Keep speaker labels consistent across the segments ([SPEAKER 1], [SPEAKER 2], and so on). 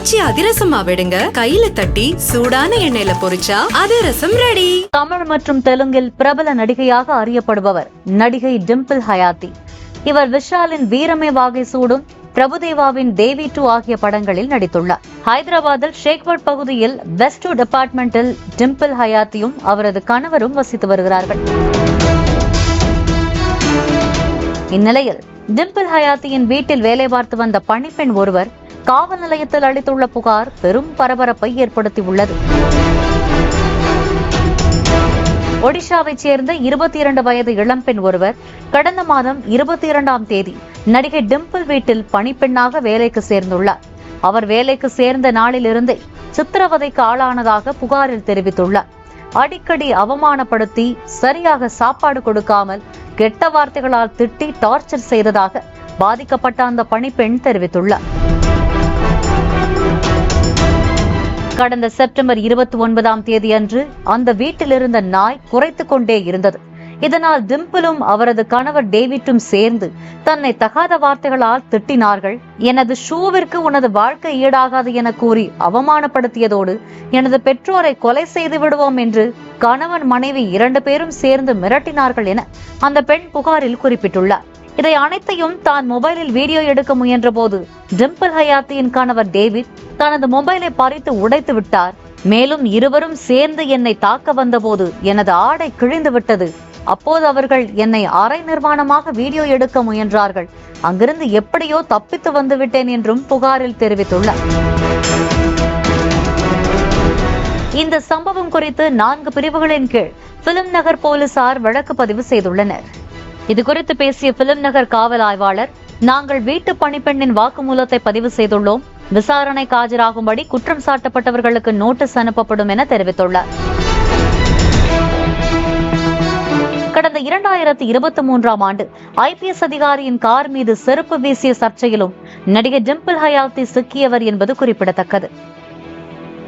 [SPEAKER 1] காய்ச்சி அதிரசமா விடுங்க. கையில தட்டி சூடான எண்ணெயில பொரிச்சா அதிரசம் ரெடி
[SPEAKER 2] தமிழ் மற்றும் தெலுங்கில் பிரபல நடிகையாக அறியப்படுபவர் நடிகை டிம்பிள் ஹயாத்தி. இவர் விஷாலின் வீரமே வாகை சூடும் பிரபுதேவாவின் தேவி டூ ஆகிய படங்களில் நடித்துள்ளார். ஹைதராபாத்தில் ஷேக்வர்ட் பகுதியில் வெஸ்ட் டூ டிபார்ட்மெண்டில் டிம்பிள் ஹயாத்தியும் அவரது கணவரும் வசித்து வருகிறார்கள். இந்நிலையில் டிம்பிள் ஹயாத்தியின் வீட்டில் வேலை பார்த்து வந்த பணிப்பெண் ஒருவர் காவல் நிலையத்தில் அளித்துள்ள புகார் பெரும் பரபரப்பை ஏற்படுத்தியுள்ளது. ஒடிஷாவைச் சேர்ந்த இருபத்தி இரண்டு வயது இளம்பெண் ஒருவர் கடந்த மாதம் இருபத்தி இரண்டாம் தேதி நடிகை டிம்பிள் வீட்டில் பணிப்பெண்ணாக வேலைக்கு சேர்ந்துள்ளார். அவர் வேலைக்கு சேர்ந்த நாளிலிருந்தே சித்திரவதைக்கு ஆளானதாக புகாரில் தெரிவித்துள்ளார். அடிக்கடி அவமானப்படுத்தி சரியாக சாப்பாடு கொடுக்காமல் கெட்ட வார்த்தைகளால் திட்டி டார்ச்சர் செய்ததாக பாதிக்கப்பட்ட அந்த பணிப்பெண் தெரிவித்துள்ளார். கடந்த செப்டம்பர் இருபத்தி ஒன்பதாம் தேதி அன்று அந்த வீட்டில் இருந்த நாய் குறைத்து கொண்டே இருந்தது. இதனால் டிம்பிளும் அவரது கணவர் டேவிட்டும் சேர்ந்து தன்னை தகாத வார்த்தைகளால் திட்டினார்கள். எனது ஷூவிற்கு உனது வாழ்க்கை ஈடாகாது என கூறி அவமானப்படுத்தியதோடு எனது பெற்றோரை கொலை செய்து விடுவோம் என்று கணவன் மனைவி இரண்டு பேரும் சேர்ந்து மிரட்டினார்கள் என அந்த பெண் புகாரில் குறிப்பிட்டுள்ளார். இதை அனைத்தையும் தான் மொபைலில் வீடியோ எடுக்க முயன்றபோது டிம்பிள் ஹயாத்தியின் கணவர் டேவிட் தனது மொபைலை பறித்து உடைத்து விட்டார். மேலும் இருவரும் சேர்ந்து என்னை தாக்க வந்தபோது எனது ஆடை கிழிந்து விட்டது. அப்போது அவர்கள் என்னை அரை நிர்வாணமாக வீடியோ எடுக்க முயன்றார்கள். அங்கிருந்து எப்படியோ தப்பித்து வந்துவிட்டேன் என்றும் புகாரில் தெரிவித்துள்ளார். இந்த சம்பவம் குறித்து நான்கு பிரிவுகளின் கீழ் பிலிம் நகர் போலீசார் வழக்கு பதிவு செய்துள்ளனர். இது குறித்து பேசிய பிலிம் நகர் காவல் ஆய்வாளர் நாங்கள் வீட்டு பணிப்பெண்ணின் வாக்குமூலத்தை பதிவு செய்துள்ளோம். விசாரணைக்கு ஆஜராகும்படி குற்றம் சாட்டப்பட்டவர்களுக்கு நோட்டீஸ் அனுப்பப்படும் என தெரிவித்துள்ளார். கடந்த இரண்டாயிரத்தி இருபத்தி மூன்றாம் ஆண்டு ஐபிஎஸ் அதிகாரியின் கார் மீது செருப்பு வீசிய சர்ச்சையிலும் நடிகை டிம்பிள் ஹயாத்தி சிக்கியவர் என்பது குறிப்பிடத்தக்கது.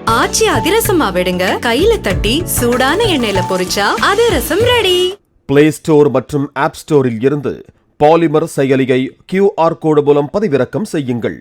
[SPEAKER 1] ஆச்சி அதிரசமா விடுங்க. கையில தட்டி சூடான எண்ணெயில பொரிச்சா அதிரசம் ரெடி
[SPEAKER 3] பிளே ஸ்டோர் மற்றும் ஆப் ஸ்டோரில் இருந்து பாலிமர் செயலியை கியூஆர் கோடு மூலம் பதிவிறக்கம் செய்யுங்கள்.